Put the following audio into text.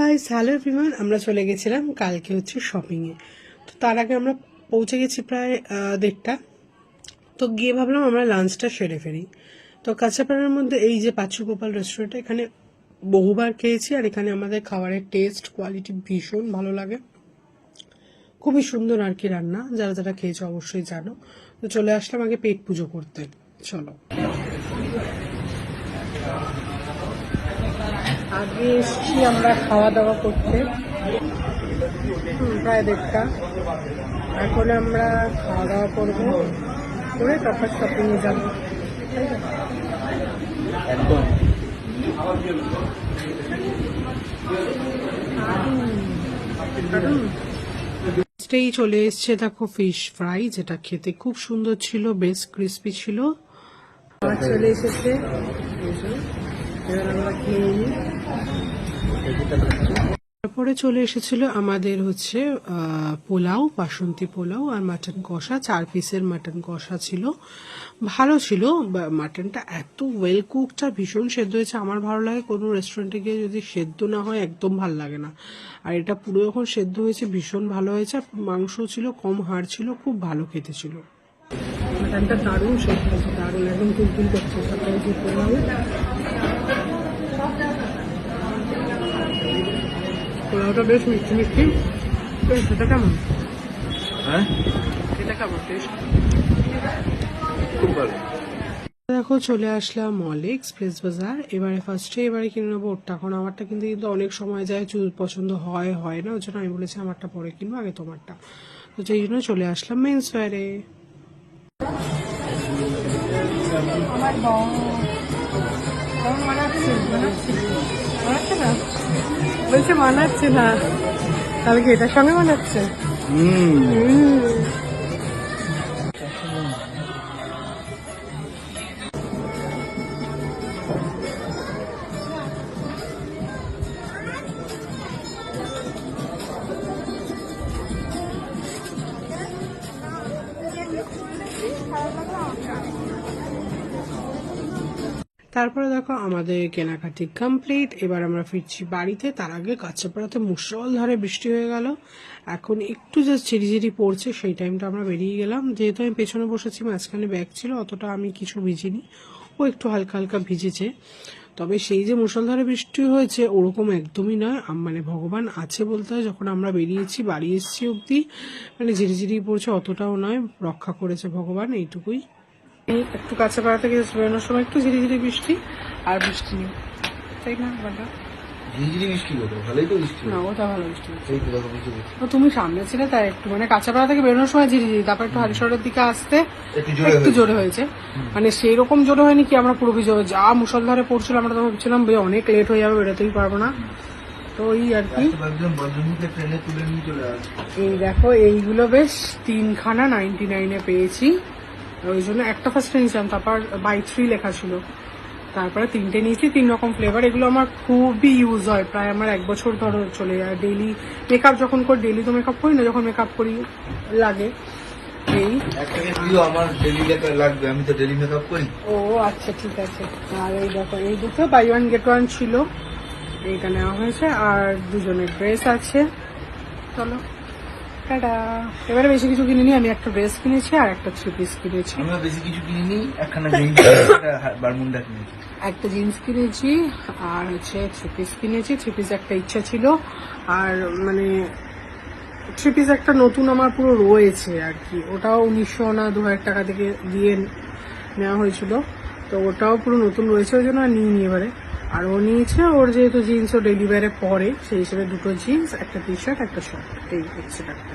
Guys hello everyone আমরা চলে গেছিলাম কালকে হচ্ছে শপিংয়ে তো তার আগে আমরা পৌঁছে গেছি প্রায় দেড়টা। তো গিয়ে ভাবলাম আমরা লাঞ্চটা সেরে ফেরি তো কাঁচাপাড়ার মধ্যে এই যে পাঁচু গোপাল রেস্টুরেন্ট এখানে বহুবার খেয়েছি আর এখানে আমাদের খাবারের টেস্ট কোয়ালিটি ভীষণ ভালো লাগে। খুবই সুন্দর আর কি রান্না, যারা যারা খেয়েছে অবশ্যই জানো। তো চলে আসলাম আগে পেট পুজো করতে। চলো। আগে এসছি আমরা খাওয়া দাওয়া করতে প্রায় দেড়টা। এখন আমরা খাওয়া দাওয়া করব করে তারপর শপিংয়ে যাব। তাই তো? একদম। ফার্স্টেই চলে এসছে দেখো ফিশ ফ্রাই যেটা খেতে খুব সুন্দর ছিল বেশ ক্রিস্পি ছিল। আর চলে এসেছে। তারপরে চলে এসেছিল আমাদের হচ্ছে পোলাও, বাসন্তী পোলাও আর মাটন কষা। চার পিসের মাটন কষা ছিল। ভালো ছিল মাটনটা এত ওয়েল আর ভীষণ সেদ্ধ হয়েছে। আমার ভালো লাগে কোনো রেস্টুরেন্টে গিয়ে যদি সেদ্ধ না হয়, একদম ভালো লাগে না। আর এটা পুরো যখন সেদ্ধ হয়েছে, ভীষণ ভালো হয়েছে। মাংস ছিল, কম হাড় ছিল, খুব ভালো খেতে ছিল। মাটনটা দারুণ সেদ্ধ হয়েছে, দারুণ। একদম তুলতুল করছে। সাথে যে পোলাও পোলাওটা বেশ মিষ্টি মিষ্টি। বেশ এটা কেমন? হ্যাঁ? এটা কেমন টেস্ট খুব ভালো। দেখো চলে আসলাম মলে এক্সপ্রেস বাজার এবারে ফার্স্টে এবারে কিনে নেব ওরটা। এখন আমারটা কিন্তু কিন্তু অনেক সময় যায় চুল পছন্দ হয় হয় না। ওই জন্য আমি বলেছি আমারটা পরে কিনবো আগে তোমারটা। তো সেই জন্য চলে আসলাম মেন্স ওয়ারে আমার মানাচ্ছে না? বলছে মানাচ্ছে না। তাহলে কি এটার সঙ্গে মানাচ্ছে? হুম। তারপরে দেখো আমাদের কেনাকাটি কমপ্লিট এবার আমরা ফিরছি বাড়িতে। তার আগে কাঁচাপাড়াতে মুসলধারে বৃষ্টি হয়ে গেল। এখন একটু জাস্ট ঝিরিঝিরি পড়ছে, সেই টাইমটা আমরা বেরিয়ে গেলাম। যেহেতু আমি পেছনে বসেছি, মাঝখানে ব্যাগ ছিল, অতটা আমি কিছু ভিজিনি। ও একটু হালকা হালকা ভিজেছে। তবে সেই যে মুসলধারে বৃষ্টি হয়েছে, ওরকম একদমই নয়। মানে ভগবান আছে বলতে হয়, যখন আমরা বেরিয়েছি, বাড়ি এসেছি অবধি মানে ঝিরিঝিরি পড়ছে, অতটাও নয়। রক্ষা করেছে ভগবান, এইটুকুই। এই একটু কাছে পাড়া থেকে বেরোনোর সময় একটু ধীরে ধীরে বৃষ্টি আর বৃষ্টি নেই। তাই না। এই। তো তুমি সামনে ছিলে তাই একটু মানে কাঁচাপাড়া থেকে বেরোনোর সময় ধীরে তারপর একটু হারিশহরের দিকে আসতে একটু জোরে হয়েছে। মানে সেই রকম জোরে হয়নি কি আমরা পুরো ভিজে যা মুসলধারে পড়ছিল আমরা তো ভাবছিলাম অনেক লেট হয়ে যাবে বেরোতেই পারব না। তো ওই আর কি। এই দেখো এইগুলো বেশ তিনখানা নাইনটি নাইনে পেয়েছি। ওই জন্য একটা ফার্স্টে নিয়েছিলাম তারপর বাই থ্রি লেখা ছিল। তারপরে তিনটে নিয়েছি তিন রকম ফ্লেভার এগুলো আমার খুবই ইউজ হয় প্রায় আমার এক বছর ধরো চলে যায়। ডেলি মেকআপ যখন করি ডেলি তো মেকআপ করি না যখন মেকআপ করি লাগে। এই। আমার ডেলি লাগবে আমি তো ডেলি মেকআপ করি। ও আচ্ছা ঠিক আছে। আর এই দেখো এই দুটো বাই ওয়ান গেট ওয়ান ছিল। এইটা নেওয়া হয়েছে আর দুজনের ড্রেস আছে। চলো। টাটা। এবারে বেশি কিছু কিনিনি আমি একটা ড্রেস কিনেছি আর একটা থ্রি পিস কিনেছি। আমিও বেশি কিছু কিনিনি একখানা জিন্স একটা বারমুন্ডা কিনেছি। একটা জিন্স কিনেছি আর হচ্ছে থ্রি পিস কিনেছি। থ্রি পিস একটা ইচ্ছা ছিল আর মানে থ্রি পিস একটা নতুন আমার পুরো রয়েছে আর কি। ওটাও উনিশশো না দু হাজার টাকা থেকে দিয়ে নেওয়া হয়েছিল। তো ওটাও পুরো নতুন রয়েছে ওই জন্য আর নিয়ে নিয়ে এবারে। আর ও নিয়েছে, ওর যেহেতু জিন্স ও ডেলিভারে পরে, সেই হিসেবে দুটো জিন্স একটা টি শার্ট একটা শার্ট এই হচ্ছে একটা